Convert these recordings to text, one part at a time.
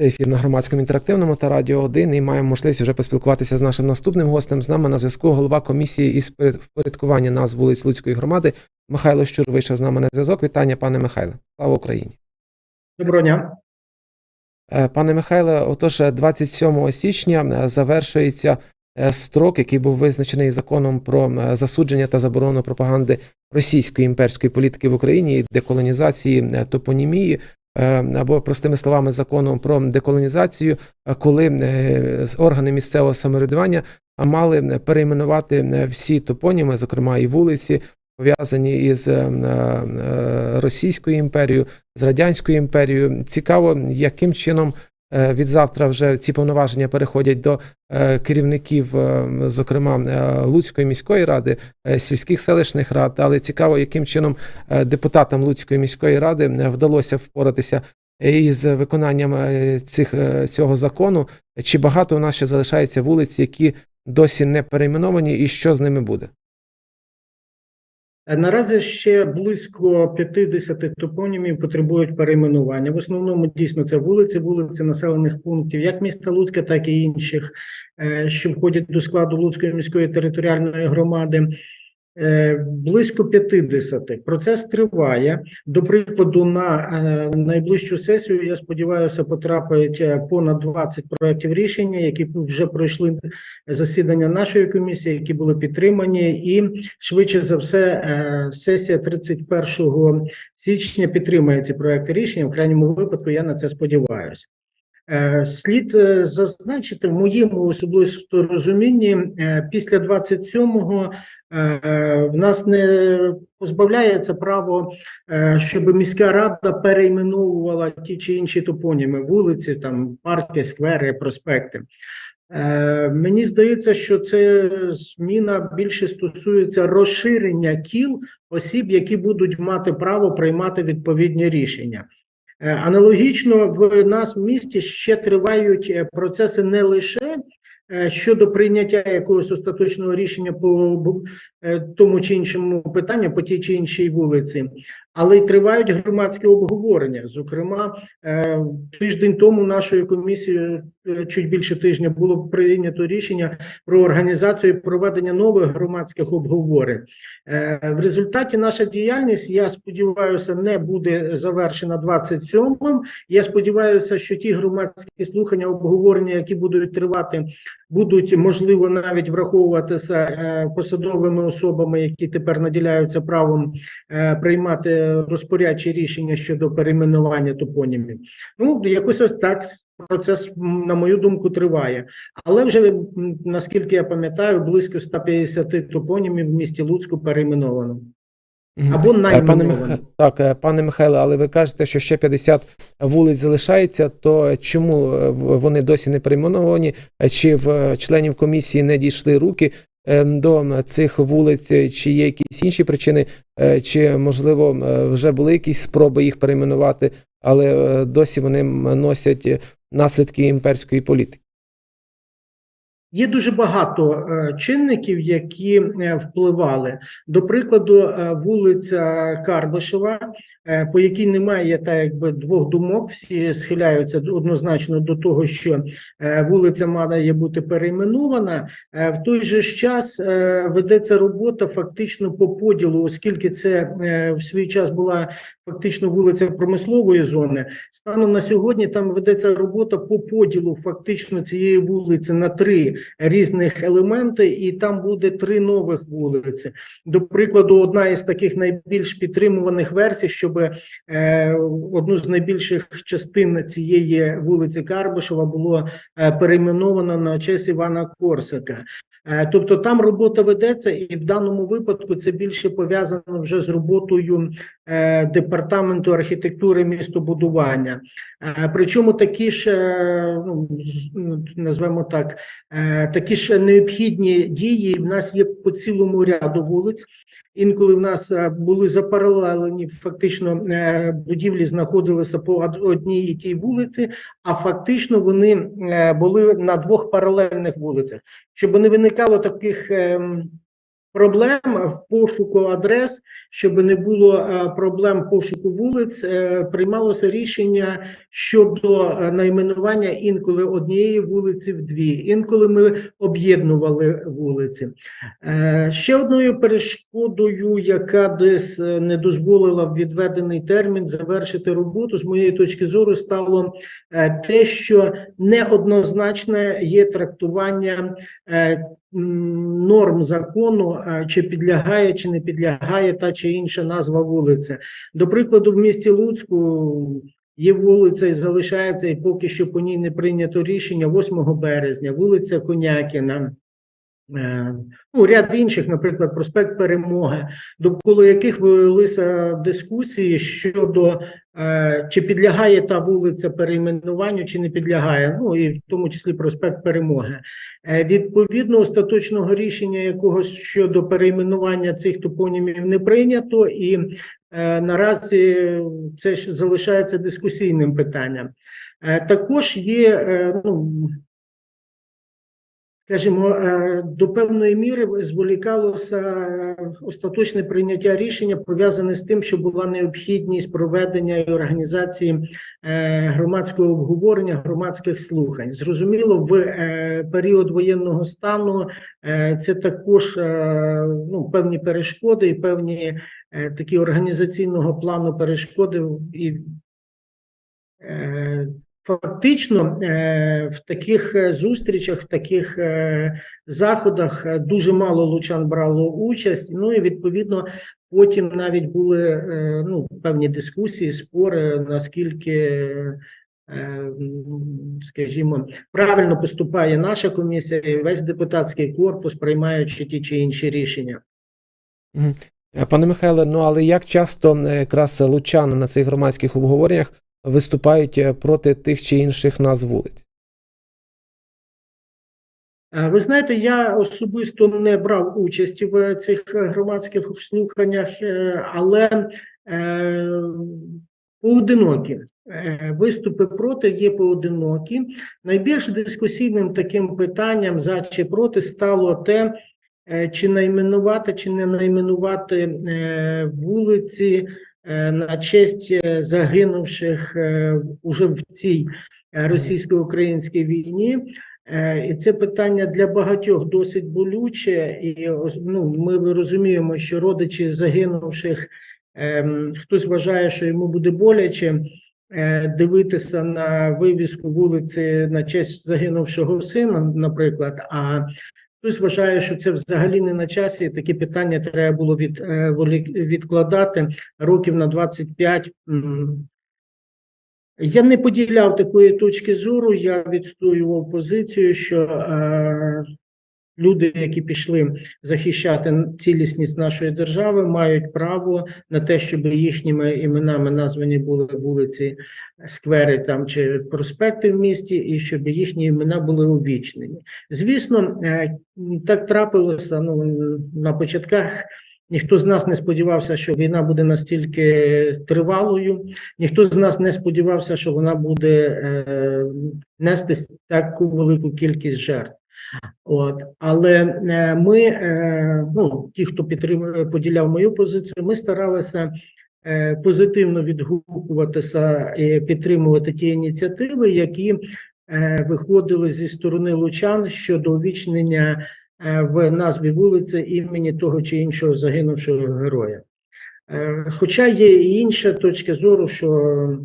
ефір на громадському інтерактивному та радіо 1 і маємо можливість вже поспілкуватися з нашим наступним гостем. З нами на зв'язку голова комісії із впорядкування назв вулиць Луцької громади Михайло Щур вийшов з нами на зв'язок. Вітання, пане Михайле. Слава Україні. Доброго дня. Е, Пане Михайле, отож, 27 січня е, завершується е, строк, який був визначений законом про е, засудження та заборону пропаганди російської імперської політики в Україні деколонізації е, топонімії. Е, Або простими словами, законом про деколонізацію, е, коли е, органи місцевого самоврядування мали перейменувати всі топоніми, зокрема і вулиці, пов'язані із Російською імперією, з Радянською імперією. Цікаво, яким чином від завтра вже ці повноваження переходять до е, керівників, е, зокрема е, Луцької міської ради, е, сільських селищних рад. Але цікаво, яким чином е, депутатам Луцької міської ради е, вдалося впоратися із виконанням е, цих е, цього закону. Чи багато у нас ще залишається вулиць, які досі не перейменовані, і що з ними буде? Е, Наразі ще близько 50 топонімів потребують перейменування. В основному дійсно це вулиці, вулиці населених пунктів, як міста Луцька, так і інших, е, що входять до складу Луцької міської територіальної громади. Е, Близько 50. Процес триває. До прикладу, на е, найближчу сесію, я сподіваюся, потрапить е, понад 20 проєктів рішення, які вже пройшли засідання нашої комісії, які були підтримані, і швидше за все, сесія 31 січня підтримає ці проекти рішення. В крайньому випадку я на це сподіваюся. Слід зазначити в моєму особистому розумінні після 27-го е, в нас не позбавляється право, е, щоб міська рада перейменовувала ті чи інші топоніми, вулиці, там парки, сквери, проспекти. Е, Мені здається, що це зміна більше стосується розширення кіл осіб, які будуть мати право приймати відповідні рішення. Е, Аналогічно в нас в місті ще тривають е, процеси не лише е, щодо прийняття якогось остаточного рішення по е, тому чи іншому питанню, по тій чи іншій вулиці, але й тривають громадські обговорення. Зокрема, е, тиждень тому нашою комісією е, чуть більше тижня було прийнято рішення про організацію проведення нових громадських обговорень. Е, В результаті наша діяльність, я сподіваюся, не буде завершена 27-м. Я сподіваюся, що ті громадські слухання, обговорення, які будуть тривати, будуть можливо навіть враховуватися е, посадовими особами, які тепер наділяються правом е, приймати розпорядчі рішення щодо перейменування топонімів. Ну якось ось так. Процес, на мою думку, триває, але вже наскільки я пам'ятаю, близько 150 топонімів в місті Луцьку перейменовано. Або Е, Пане. Миха... так, е, пане Михайле, але ви кажете, що ще 50 вулиць залишається. То чому е, вони досі не перейменовані? Чи в членів комісії не дійшли руки до цих вулиць? Е, Чи є якісь інші причини? Е, Чи можливо е, вже були якісь спроби їх перейменувати, але досі вони носять наслідки імперської політики? Є дуже багато чинників, які впливали. До прикладу, вулиця Карбишева, е, по якій немає так якби двох думок, всі схиляються однозначно до того, що е, вулиця має бути перейменована. Е, В той же час е, ведеться робота фактично по поділу, оскільки це е, в свій час була фактично вулиця промислової зони. Станом на сьогодні там ведеться робота по поділу фактично цієї вулиці на три різних елементи, і там буде три нових вулиці. До прикладу, одна із таких найбільш підтримуваних версій, щоб е, одну з найбільших частин цієї вулиці Карбишева було е, перейменовано на честь Івана Корсака. Е, Тобто там робота ведеться, і в даному випадку це більше пов'язано вже з роботою е, департаменту архітектури містобудування. Е, Причому такі ж, ну, назвемо так, такі ж необхідні дії в нас є по цілому ряду вулиць. Інколи в нас були запаралелені, фактично будівлі знаходилися по одній і тій вулиці, а фактично вони були на двох паралельних вулицях. Щоб не виникало таких ем, проблем в пошуку адрес, щоб не було е, проблем пошуку вулиць, е, приймалося рішення щодо е, найменування інколи однієї вулиці в дві, інколи ми об'єднували вулиці. Ще одною перешкодою, яка десь не дозволила в відведений термін завершити роботу, з моєї точки зору, стало те, що неоднозначне є трактування норм закону, чи підлягає, чи не підлягає та чи інша назва вулиці. До прикладу, в місті Луцьку є вулиця і залишається, і поки що по ній не прийнято рішення 8 березня, вулиця Конякіна. Е, Ну, ряд інших, наприклад, проспект Перемоги, довкола яких велися дискусії щодо чи підлягає та вулиця перейменуванню, чи не підлягає, ну і в тому числі проспект Перемоги. Е, Відповідно, остаточного рішення якогось щодо перейменування цих топонімів не прийнято, і е, наразі це ж залишається дискусійним питанням. Е, Також є е, ну, скажімо, е, до певної міри зволікалося е, остаточне прийняття рішення пов'язане з тим, що була необхідність проведення і організації е, громадського обговорення, громадських слухань. Зрозуміло, в період воєнного стану це також ну, певні перешкоди і певні такі організаційного плану перешкоди і Фактично, е, в таких е, зустрічах, в таких е, заходах дуже мало лучан брало участь. Ну і відповідно потім навіть були ну, певні дискусії, спори, наскільки, скажімо, правильно поступає наша комісія, і весь депутатський корпус, приймаючи ті чи інші рішення. Пане Михайле, ну але як часто якраз лучани на цих громадських обговореннях виступають е, проти тих чи інших назв вулиць? Е, Ви знаєте, я особисто не брав участі в цих е, громадських слуханнях, але поодинокі виступи проти є поодинокі. Найбільш дискусійним таким питанням за чи проти стало те, чи найменувати, чи не найменувати вулиці на честь е, загинувших е, уже в цій е, російсько-українській війні. Е, І це питання для багатьох досить болюче, і ну, ми розуміємо, що родичі загинувших ем, хтось вважає, що йому буде боляче е, дивитися на вивіску вулиці на честь загинувшого сина, наприклад. А хтось вважає, що це взагалі не на часі. Такі питання треба було від, е, відкладати років на 25. м, я не поділяв такої точки зору. Я відстоював позицію, що е, люди, які пішли захищати цілісність нашої держави, мають право на те, щоб їхніми іменами названі були вулиці, сквери там чи проспекти в місті, і щоб їхні імена були увічнені. Звісно, е, так трапилося ну, на початках. Ніхто з нас не сподівався, що війна буде настільки тривалою. Ніхто з нас не сподівався, що вона буде е, нести таку велику кількість жертв. От, але е, ми, е, ну, ті, хто підтримує, поділяв мою позицію, ми старалися е, позитивно відгукуватися і підтримувати ті ініціативи, які виходили зі сторони лучан щодо увічнення в назві вулиці імені того чи іншого загинувшого героя. Хоча є і інша точка зору, що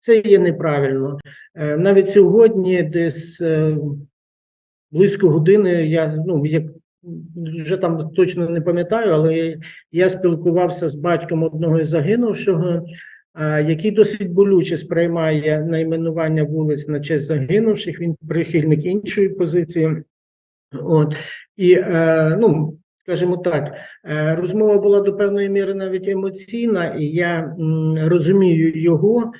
це є неправильно. Навіть сьогодні, десь близько години, я ну як вже там точно не пам'ятаю, але я спілкувався з батьком одного із загинувшого, е, який досить болюче сприймає найменування вулиць на честь загинувших. Він прихильник іншої позиції. От і е, ну, скажімо так, е, розмова була до певної міри навіть емоційна, і я розумію його.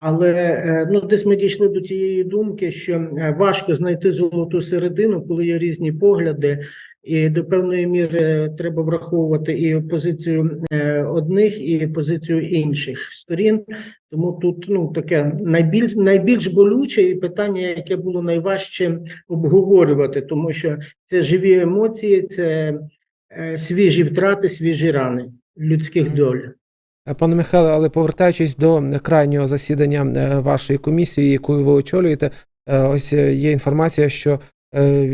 Але е, ну, десь ми дійшли до тієї думки, що е, важко знайти золоту середину, коли є різні погляди, і до певної міри треба враховувати і позицію е, одних, і позицію інших сторін. Тому тут ну таке найбільш найбільш болюче і питання, яке було найважче обговорювати, тому що це живі емоції, це свіжі втрати, свіжі рани людських доль. Е, Пане Михайло, але повертаючись до крайнього засідання е, вашої комісії, яку ви очолюєте, е, ось є інформація, що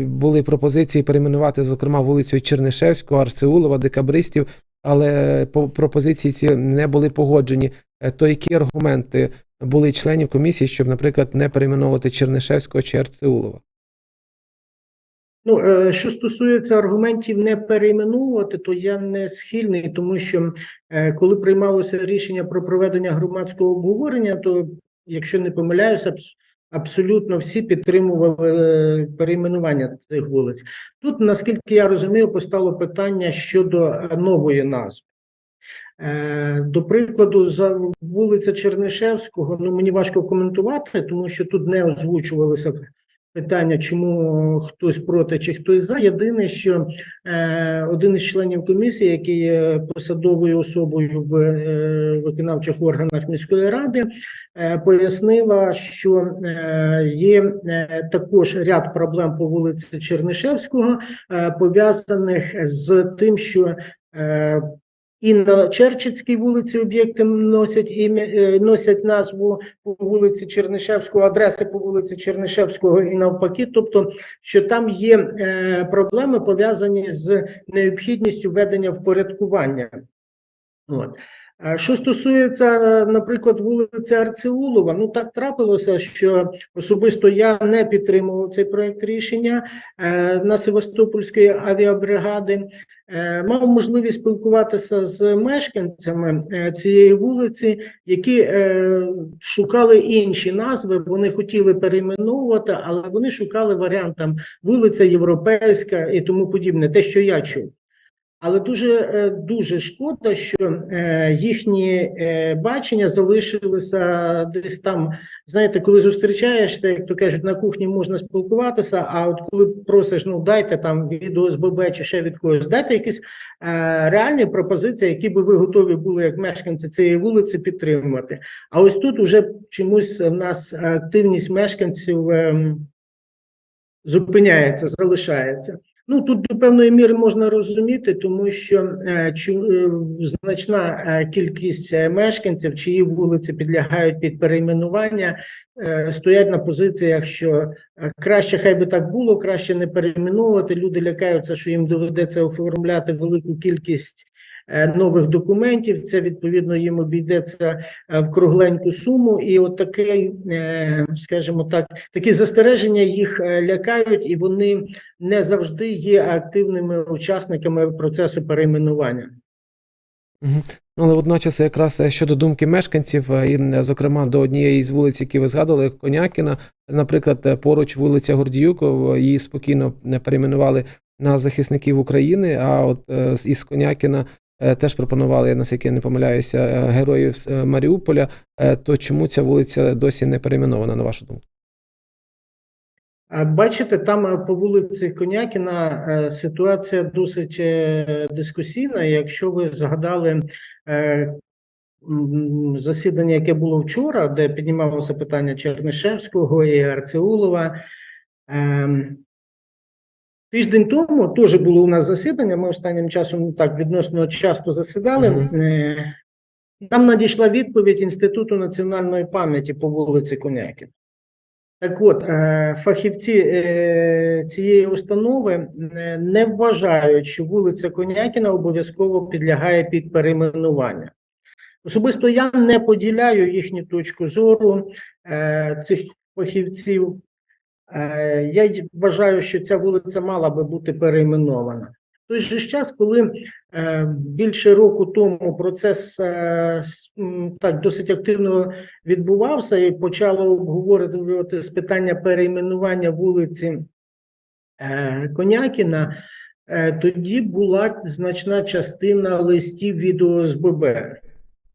були пропозиції перейменувати, зокрема, вулицю Чернишевську, Арцеулова, Декабристів, але по- пропозиції ці не були погоджені. То які аргументи були членів комісії, щоб, наприклад, не перейменовувати Чернишевського чи Арцеулова? Ну, е, що стосується аргументів не перейменовувати, то я не схильний, тому що е, коли приймалося рішення про проведення громадського обговорення, то, якщо не помиляюся, абсолютно всі підтримували е, перейменування цих вулиць. Тут, наскільки я розумію, постало питання щодо нової назви. До прикладу, за вулиця Чернишевського, ну мені важко коментувати, тому що тут не озвучувалося питання, чому хтось проти чи хтось за. Єдине, що е, один із членів комісії, який є посадовою особою в е, виконавчих органах міської ради, е, пояснила, що е, є е, також ряд проблем по вулиці Чернишевського, е, пов'язаних з тим, що е, і на Черчицькій вулиці об'єкти носять ім'я, е, носять назву по вулиці Чернишевського, адреси по вулиці Чернишевського і навпаки. Тобто, що там є е, проблеми пов'язані з необхідністю ведення впорядкування. От. А Що стосується, е, наприклад, вулиці Арцеулова, ну так трапилося, що особисто я не підтримував цей проект рішення е, на Севастопольської авіабригади. Е, Мав можливість спілкуватися з мешканцями е, цієї вулиці, які е, шукали інші назви. Вони хотіли перейменовувати, але вони шукали варіант там вулиця Європейська і тому подібне, те, що я чув. Але дуже е, дуже шкода, що е, їхні е, бачення залишилися десь там. Знаєте, коли зустрічаєшся, як то кажуть, на кухні можна спілкуватися. А от коли просиш, ну дайте там від ОСББ чи ще від когось, дайте якісь реальні пропозиції, які би ви готові були як мешканці цієї вулиці підтримувати. А ось тут уже чомусь в нас активність мешканців ем, зупиняється, залишається. Ну тут до певної міри можна розуміти, тому що е, е, значна е, кількість мешканців, чиї вулиці підлягають під перейменування, стоять на позиціях, що краще хай би так було, краще не перейменувати. Люди лякаються, що їм доведеться оформляти велику кількість нових документів. Це відповідно їм обійдеться е, в кругленьку суму, і от таке, е, скажімо так, такі застереження їх е, лякають, і вони не завжди є активними учасниками процесу перейменування. Ну, але водночас, якраз е, щодо думки мешканців, е, і, е, зокрема, до однієї з вулиць, які ви згадували, Конякіна, наприклад, е, поруч вулиця Гордіюкова, її спокійно е, перейменували на захисників України. А от е, із Конякіна е, теж пропонували, наскільки я не помиляюся, е, героїв е, Маріуполя. Е, То чому ця вулиця досі не перейменована, на вашу думку? Бачите, там е, по вулиці Конякіна е, ситуація досить е, дискусійна. Якщо ви згадали е, засідання, яке було вчора, де піднімалося питання Чернишевського і Арцеулова. Тиждень тому теж було у нас засідання. Ми останнім часом так відносно часто засідали. Мгм. Е, Нам надійшла відповідь Інституту національної пам'яті по вулиці Конякіна. Так от, е, фахівці е, цієї установи не вважають, що вулиця Конякіна обов'язково підлягає під перейменування. Особисто я не поділяю їхню точку зору цих фахівців. Е, Я вважаю, що ця вулиця мала би бути перейменована. Той же час, коли е, більше року тому процес е, так досить активно відбувався і почало обговорювати з питання перейменування вулиці Конякіна, тоді була значна частина листів від ОСББ.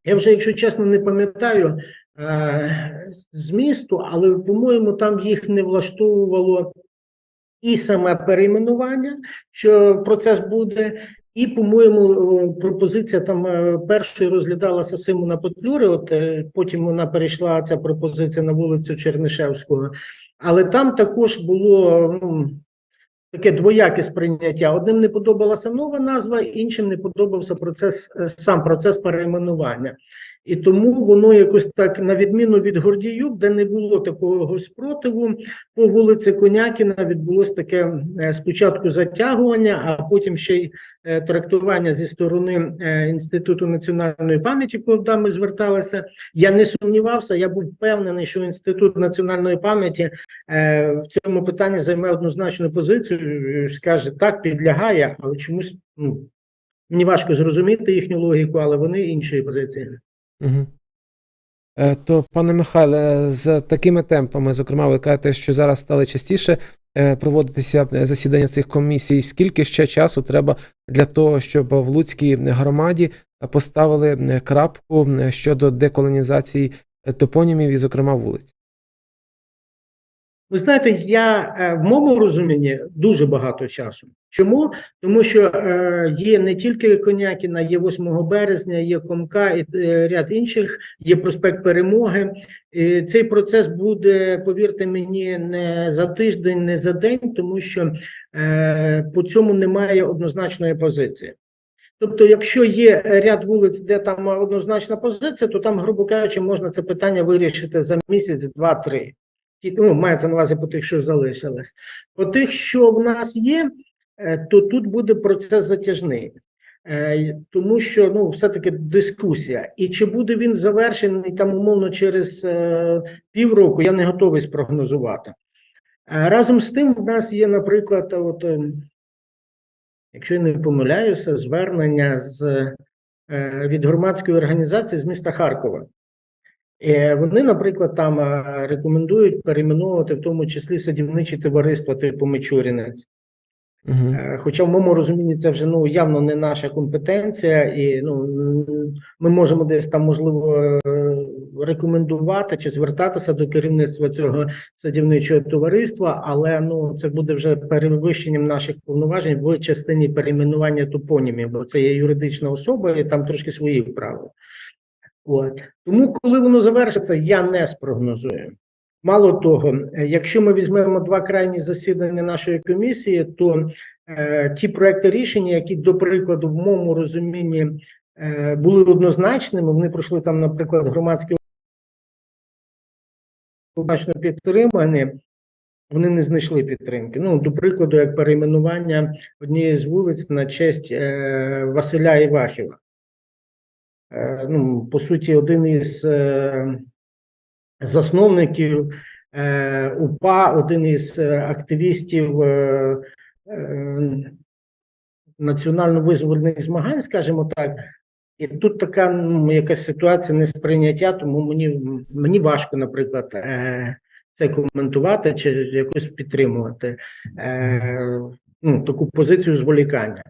Я вже, якщо чесно, не пам'ятаю е, змісту, але, по-моєму, там їх не влаштовувало і саме перейменування, що процес буде, і, по-моєму, е, пропозиція там е, першою розглядалася Симона Петлюри, от потім вона перейшла ця пропозиція на вулицю Чернишевського. Але там також було ну, таке двояке сприйняття. Одним не подобалася нова назва, іншим не подобався процес, сам процес перейменування. І тому воно якось так, на відміну від Гордіюк, де не було такого спротиву, по вулиці Конякіна відбулось таке е, спочатку затягування, а потім ще й е, трактування зі сторони е, Інституту національної пам'яті, куди ми зверталися. Я не сумнівався, я був впевнений, що Інститут національної пам'яті в цьому питанні займе однозначну позицію, скаже так, підлягає, але чомусь ну, мені важко зрозуміти їхню логіку, але вони іншої позиції. Угу. То, пане Михайле, з такими темпами, зокрема, ви кажете, що зараз стали частіше е, проводитися е, засідання цих комісій. Скільки ще часу треба для того, щоб в Луцькій громаді поставили е, крапку е, щодо деколонізації е, топонімів і, зокрема, вулиць? Ви знаєте, я е, в моєму розумінні дуже багато часу. Чому? Тому що е, є не тільки Конякіна, є 8 березня, є Комка і е, ряд інших, є проспект Перемоги. І цей процес буде, повірте мені, не за тиждень, не за день, тому що по цьому немає однозначної позиції. Тобто, якщо є ряд вулиць, де там однозначна позиція, то там, грубо кажучи, можна це питання вирішити за місяць, два-три. Ну, мається на увазі по тих, що залишилось. По тих, що в нас є, е, то тут буде процес затяжний. Е, Тому що ну, все-таки дискусія. І чи буде він завершений там умовно через е, півроку, я не готовий спрогнозувати. Е, Разом з тим, в нас є, наприклад, от, ем, якщо я не помиляюся, звернення з, е, від громадської організації з міста Харкова. Е, Вони, наприклад, там е, рекомендують перейменовувати в тому числі садівничі товариства типу Мичурінець. Угу. Хоча в моєму розумінні це вже ну явно не наша компетенція, і ну ми можемо десь там можливо рекомендувати чи звертатися до керівництва цього садівничого товариства, але ну це буде вже перевищенням наших повноважень в частині перейменування топонімів, бо це є юридична особа, і там трошки свої правила. От тому, коли воно завершиться, я не спрогнозую. Мало того, е, якщо ми візьмемо два крайні засідання нашої комісії, то е, ті проекти рішення, які, до прикладу, в моєму розумінні е, були однозначними, вони пройшли там, наприклад, громадські однозначно підтримані, вони не знайшли підтримки. Ну, до прикладу, як перейменування однієї з вулиць на честь е, Василя Івахіва. Е, ну, по суті, один із е, засновників е, УПА, один із активістів національно-визвольних змагань, скажімо так. І тут така ну, якась ситуація несприйняття, тому мені, мені важко, наприклад, це коментувати чи якось підтримувати ну, таку позицію зволікання.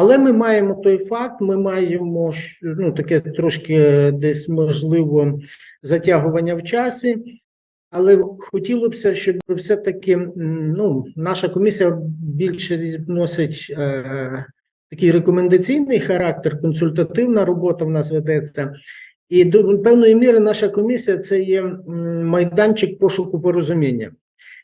Але ми маємо той факт, ми маємо ну, таке трошки десь можливо затягування в часі. Але хотілося б, щоб все-таки ну, наша комісія більше носить е, такий рекомендаційний характер, консультативна робота в нас ведеться. І до певної міри наша комісія це є майданчик пошуку порозуміння.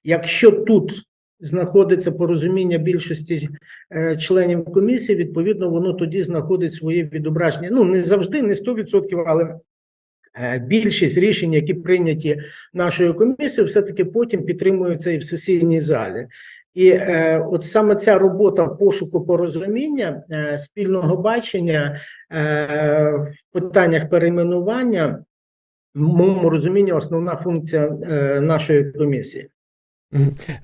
Якщо тут знаходиться порозуміння більшості е, членів комісії, відповідно, воно тоді знаходить своє відображення. Ну не завжди, не 100%, але е, більшість рішень, які прийняті нашою комісією, все-таки потім підтримуються і в сесійній залі. І е, от саме ця робота пошуку порозуміння, е, спільного бачення е, в питаннях перейменування, в моєму розумінні, основна функція е, нашої комісії.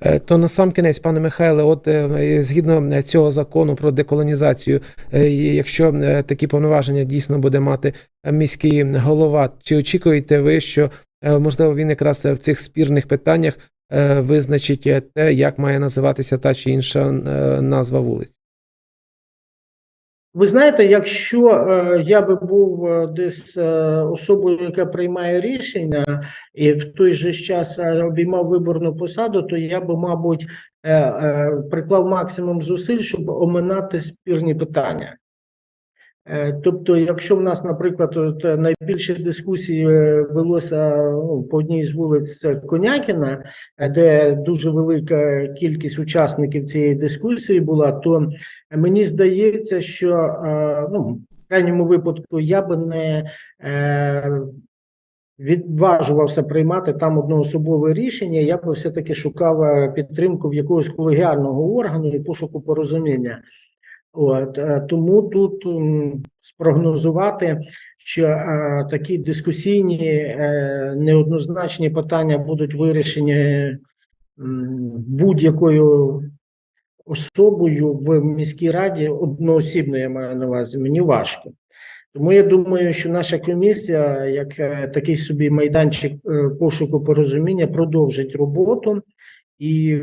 Е, То на сам кінець, пане Михайле, от е, згідно цього закону про деколонізацію, е, якщо е, такі повноваження дійсно буде мати е, міський голова, чи очікуєте ви, що е, можливо він якраз в цих спірних питаннях е, визначить е, те, як має називатися та чи інша е, назва вулиць? Ви знаєте, якщо е, я би був е, десь е, особою, яка приймає рішення, і в той же час обіймав виборну посаду, то я би, мабуть, приклав максимум зусиль, щоб оминати спірні питання. Е, Тобто, якщо в нас, наприклад, от е, найбільше дискусій е, велося ну, по одній з вулиць Конякіна, де дуже велика кількість учасників цієї дискусії була, то мені здається, що ну, в крайньому випадку я би не відважувався приймати там одноособове рішення, я би все-таки шукав е, підтримку в якогось колегіального органу і пошуку порозуміння. От е, тому тут спрогнозувати, що е, такі дискусійні е, неоднозначні питання будуть вирішені будь-якою особою в міській раді одноосібно, я маю на увазі, мені важко. Тому я думаю, що наша комісія, як е, такий собі майданчик е, пошуку порозуміння, продовжить роботу. І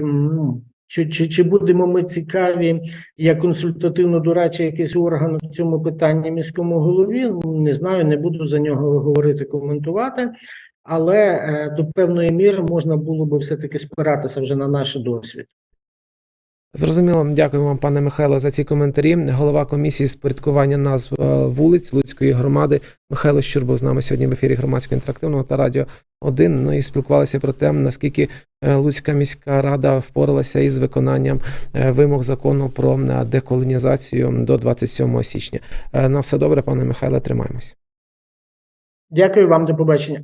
чи, чи, чи будемо ми цікаві як консультативно-дорадчий якийсь орган в цьому питанні міському голові? Не знаю, не буду за нього говорити, коментувати. Але е, до певної міри можна було би все-таки спиратися вже на наш досвід. Зрозуміло, дякую вам, пане Михайло, за ці коментарі. Голова комісії з порядкування назв е, вулиць Луцької громади Михайло Щур був з нами сьогодні в ефірі громадського інтерактивного та радіо 1. Ну і спілкувалися про те, наскільки е, Луцька міська рада впоралася із виконанням е, вимог закону про деколонізацію до 27 січня. На все добре, пане Михайле, тримаємось. Дякую вам, до побачення.